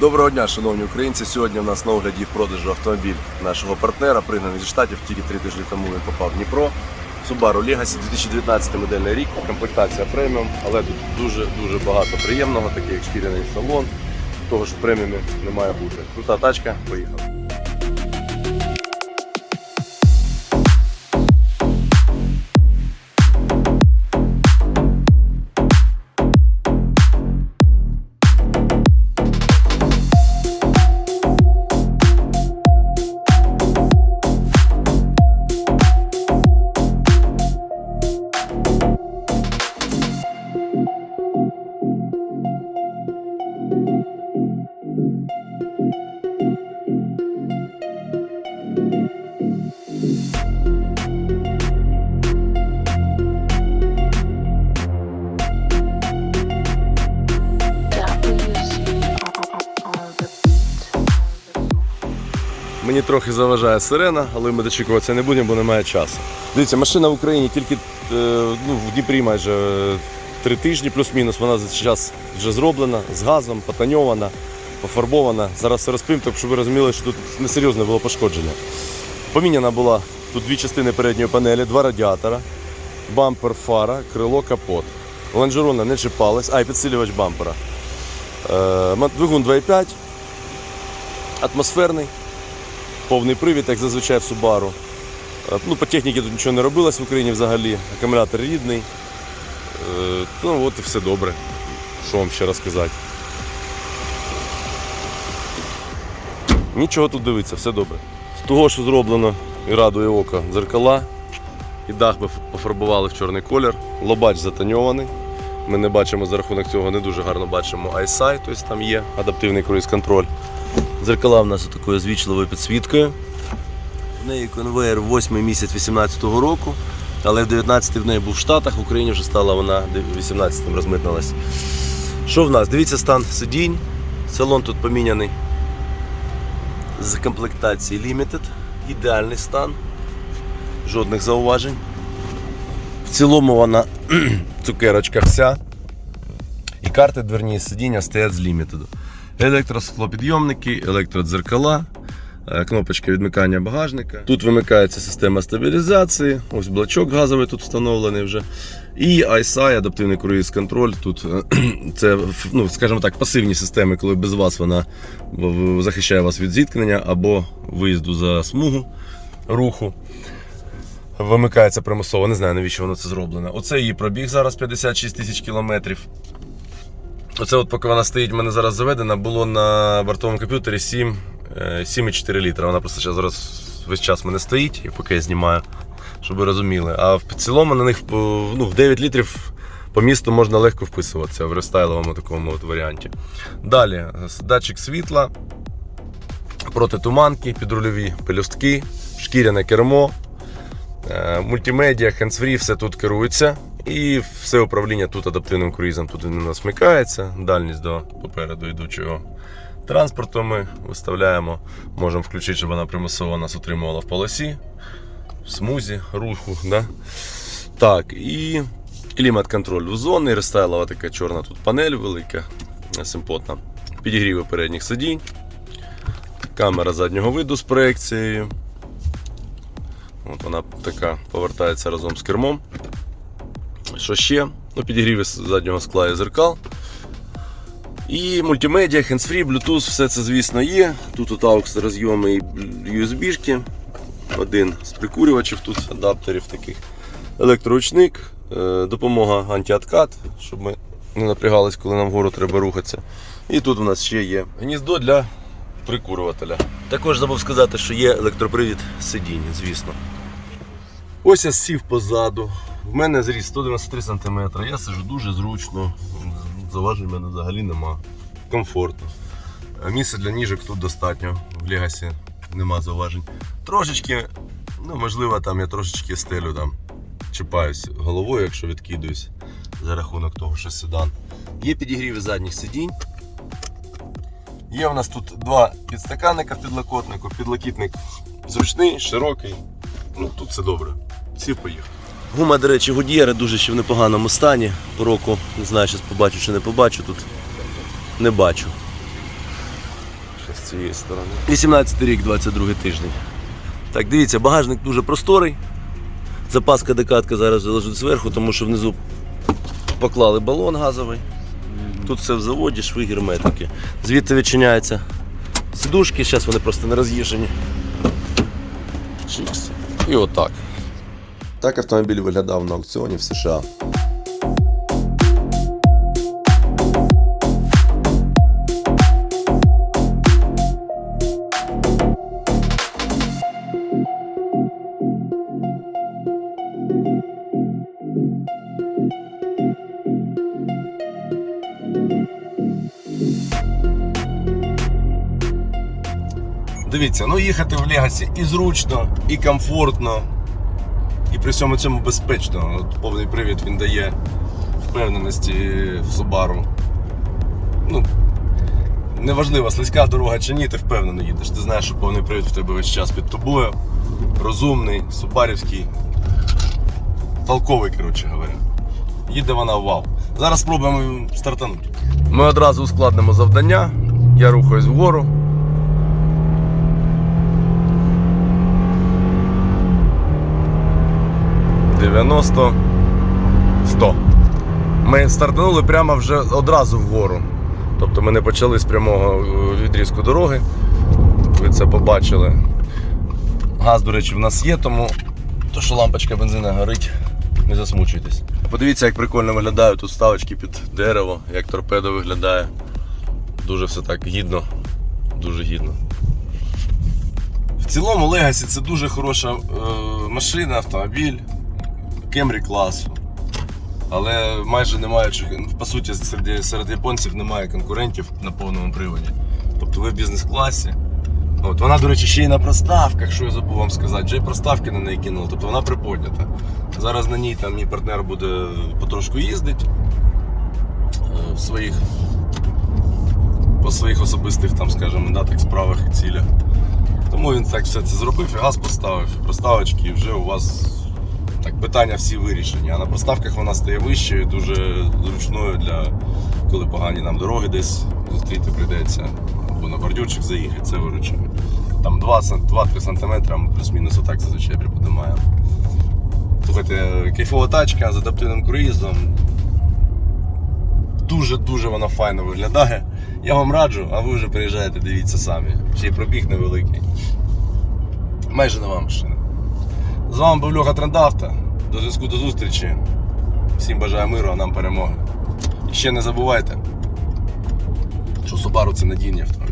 Доброго дня, шановні українці. Сьогодні у нас на огляді в продажу автомобіль нашого партнера, пригнаний зі штатів. Тільки три тижні тому він попав в Дніпро. Subaru Legacy 2019 модельний рік, комплектація преміум, але тут дуже дуже багато приємного, такий як шкіряний салон. Того ж в преміумі не має бути. Крута тачка, поїхали. Мені трохи заважає сирена, але ми дочікуватися не будемо, бо немає часу. Дивіться, машина в Україні тільки е, ну, в Дніпрі майже е, три тижні, плюс-мінус. Вона за цей час вже зроблена з газом, потаньована, пофарбована. Зараз все розповім, так щоб ви розуміли, що тут несерйозне було пошкодження. Поміняна була тут дві частини передньої панелі, два радіатора, бампер, фара, крило, капот. Лонжерона не чіпалась, а і підсилювач бампера. Е, Двигун 2,5, атмосферний повний привід, як зазвичай в Subaru. Е, Ну, по техніці тут нічого не робилось в Україні взагалі. Акумулятор рідний. Е, Ну от і все добре. Що вам ще розказати? Нічого тут дивиться, все добре. З того, що зроблено і радує око дзеркала. І дах ми пофарбували в чорний колір. Лобач затоньований. Ми не бачимо за рахунок цього, не дуже гарно бачимо EyeSight, тобто там є адаптивний круїз-контроль. Дзеркала в нас такою звічливою підсвіткою. В неї конвейер 8 місяць 18-го року, але в 19 в неї був в Штатах, в Україні вже стала вона в 18-м розмитнилась. Що в нас? Дивіться стан сидінь. Салон тут поміняний з комплектації Limited. Ідеальний стан. Жодних зауважень. В цілому вона цукерочка вся. І карти дверні сидіння стоять з Limited. Електросклопідйомники, електродзеркала, е, кнопочка відмикання багажника. Тут вимикається система стабілізації, ось блочок газовий тут встановлений вже. І ISI, адаптивний круїз-контроль. Тут е, це, ну, скажімо так, пасивні системи, коли без вас вона захищає вас від зіткнення або виїзду за смугу руху. Вимикається примусово, не знаю навіщо воно це зроблено. Оце її пробіг зараз 56 тисяч кілометрів. Оце от поки вона стоїть, в мене зараз заведена, було на бортовому комп'ютері 7, е, 7,4 літра. Вона просто зараз весь час в мене стоїть, і поки я знімаю, щоб ви розуміли. А в цілому на них е, ну, в 9 літрів по місту можна легко вписуватися в рестайловому такому от варіанті. Далі е, датчик світла, протитуманки, підрульові пелюстки, шкіряне кермо, е, мультимедіа, хендсфрі, все тут керується. І все управління тут адаптивним круїзом. Тут він у нас вмикається. Дальність до попереду йдучого транспорту ми виставляємо. Можемо включити, щоб вона примусово нас утримувала в полосі, в смузі, руху. Да? Так, і клімат-контроль у зони, рестайлова така чорна тут панель велика, симпотна. Підігріви передніх сидінь, камера заднього виду з проекцією. От вона така повертається разом з кермом. Що ще? Ну, підігріви з заднього скла і зеркал. І мультимедіа, hands-free, Bluetooth, все це, звісно, є. Тут от AUX розйоми і USB-шки. Один з прикурювачів тут, адаптерів таких. Електроручник, е, допомога антиоткат, щоб ми не напрягались, коли нам вгору треба рухатися. І тут у нас ще є гніздо для прикурювателя. Також забув сказати, що є електропривід сидінь, звісно. Ось я сів позаду. В мене зріст 193 см. Я сижу дуже зручно. Заважень в мене взагалі нема. Комфортно. А Місця для ніжок тут достатньо. В Легасі нема зауважень. Трошечки, ну можливо, там я трошечки стелю там. Чіпаюсь головою, якщо відкидуюсь за рахунок того, що седан. Є підігріви задніх сидінь. Є у нас тут два підстаканника підлокотнику. Підлокітник зручний, широкий. Ну тут все добре. Всі поїхали. Гума, до речі, Гудієра дуже ще в непоганому стані. По року, не знаю, зараз побачу чи не побачу тут. Не бачу. з цієї сторони. 18 рік, 22 тиждень. Так, дивіться, багажник дуже просторий. Запаска декатка зараз лежить зверху, тому що внизу поклали балон газовий. Тут все в заводі, шви герметики. Звідти відчиняються сидушки, зараз вони просто не роз'їжджені. І отак. Так автомобіль виглядав на аукціоні в США. Дивіться, ну їхати в Легасі і зручно, і комфортно, при всьому цьому безпечно. От повний привід він дає впевненості в Subaru. Ну, неважливо, слизька дорога чи ні, ти впевнено їдеш. Ти знаєш, що повний привід в тебе весь час під тобою. Розумний, субарівський, толковий, коротше говоря. Їде вона вау. Зараз спробуємо стартанути. Ми одразу ускладнимо завдання. Я рухаюсь вгору. 90, 100. Ми стартанули прямо вже одразу вгору. Тобто ми не почали з прямого е, відрізку дороги. Ви це побачили. Газ, до речі, в нас є, тому то, що лампочка бензина горить, не засмучуйтесь. Подивіться, як прикольно виглядають тут ставочки під дерево, як торпедо виглядає. Дуже все так гідно, дуже гідно. В цілому Legacy це дуже хороша е, машина, автомобіль. Кемрі класу. Але майже немає, по суті, серед, серед японців немає конкурентів на повному приводі. Тобто ви в бізнес-класі. От, вона, до речі, ще й на проставках, що я забув вам сказати, вже й проставки на неї кинули, тобто вона приподнята. Зараз на ній там мій партнер буде потрошку їздити е, в своїх, по своїх особистих, там, скажімо, да, так, справах і цілях. Тому він так все це зробив, і газ поставив, і проставочки, і вже у вас так, питання всі вирішені. А на проставках вона стає вищою, дуже зручною для коли погані нам дороги десь зустріти прийдеться, або на бордюрчик заїхати, це виручує. Там 2-3 см плюс-мінус отак зазвичай приподимаємо. Слухайте, кайфова тачка з адаптивним круїзом. Дуже-дуже вона файно виглядає. Я вам раджу, а ви вже приїжджаєте, дивіться самі. Ще й пробіг невеликий. Майже нова машина. З вами був Льоха Трендавто. До зв'язку до зустрічі. Всім бажаю миру, а нам перемоги. І ще не забувайте, що Subaru це надійні автомобіль.